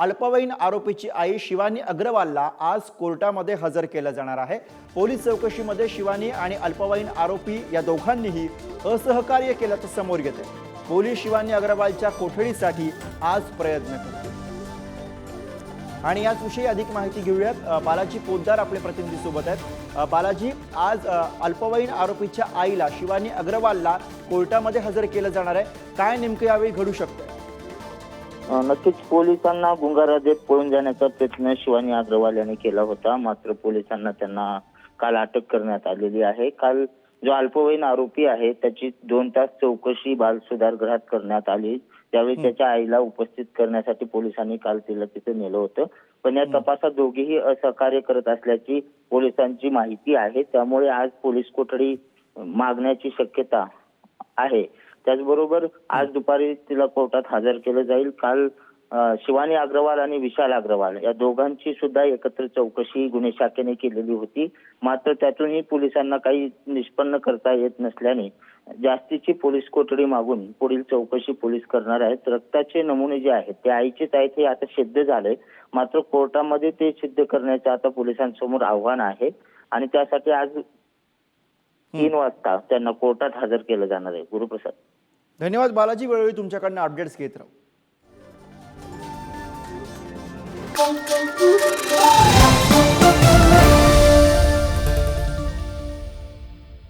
अल्पवयीन आरोपीची आई शिवानी अग्रवालला आज कोर्टामध्ये हजर केलं जाणार आहे. पोलीस चौकशीमध्ये शिवानी आणि अल्पवयीन आरोपी या दोघांनीही असहकार्य केल्याचं समोर येते पोलीस शिवानी अग्रवालच्या कोठडीसाठी आज प्रयत्न करतील. आणि याचविषयी अधिक माहिती घेऊयात. बालाजी पोद्दार आपले प्रतिनिधी सोबत आहेत बालाजी आज अल्पवयीन आरोपीच्या आईला शिवानी अग्रवालला कोर्टामध्ये हजर केलं जाणार आहे. काय नेमकं यावेळी घडू शकतं नक्कीच पोलिसांना गुंगारा देत पळून जाण्याचा प्रयत्न शिवानी अग्रवाल यांनी केला होता. मात्र पोलिसांना त्यांना काल अटक करण्यात आलेली आहे. काल जो अल्पवयीन आरोपी आहे त्याची दोन तास चौकशी बाल सुधार गृहात करण्यात आली. त्यावेळी त्याच्या आईला उपस्थित करण्यासाठी पोलिसांनी काल तिला तिथे नेलं होतं. पण या तपासात दोघेही असहकार्य करत असल्याची पोलिसांची माहिती आहे. त्यामुळे आज पोलीस कोठडी मागण्याची शक्यता आहे. त्याचबरोबर आज दुपारी तिला कोर्टात हजर केलं जाईल. काल शिवानी अग्रवाल आणि विशाल अग्रवाल या दोघांची सुद्धा एकत्र चौकशी गुन्हे शाखेने केलेली होती. मात्र त्यातूनही पोलिसांना काही निष्पन्न करता येत नसल्याने जास्तीची पोलीस कोठडी मागून पुढील चौकशी पोलीस करणार आहेत. रक्ताचे नमुने जे आहेत ते आईचेच आहेत हे आता सिद्ध झाले. मात्र कोर्टामध्ये ते सिद्ध करण्याचं आता पोलिसांसमोर आव्हान आहे. आणि त्यासाठी आज तीन वाजता त्यांना कोर्टात हजर केलं जाणार आहे. गुरुप्रसाद. धन्यवाद बालाजी वेळोवेळी तुमच्याकडनं अपडेट्स घेत राहू.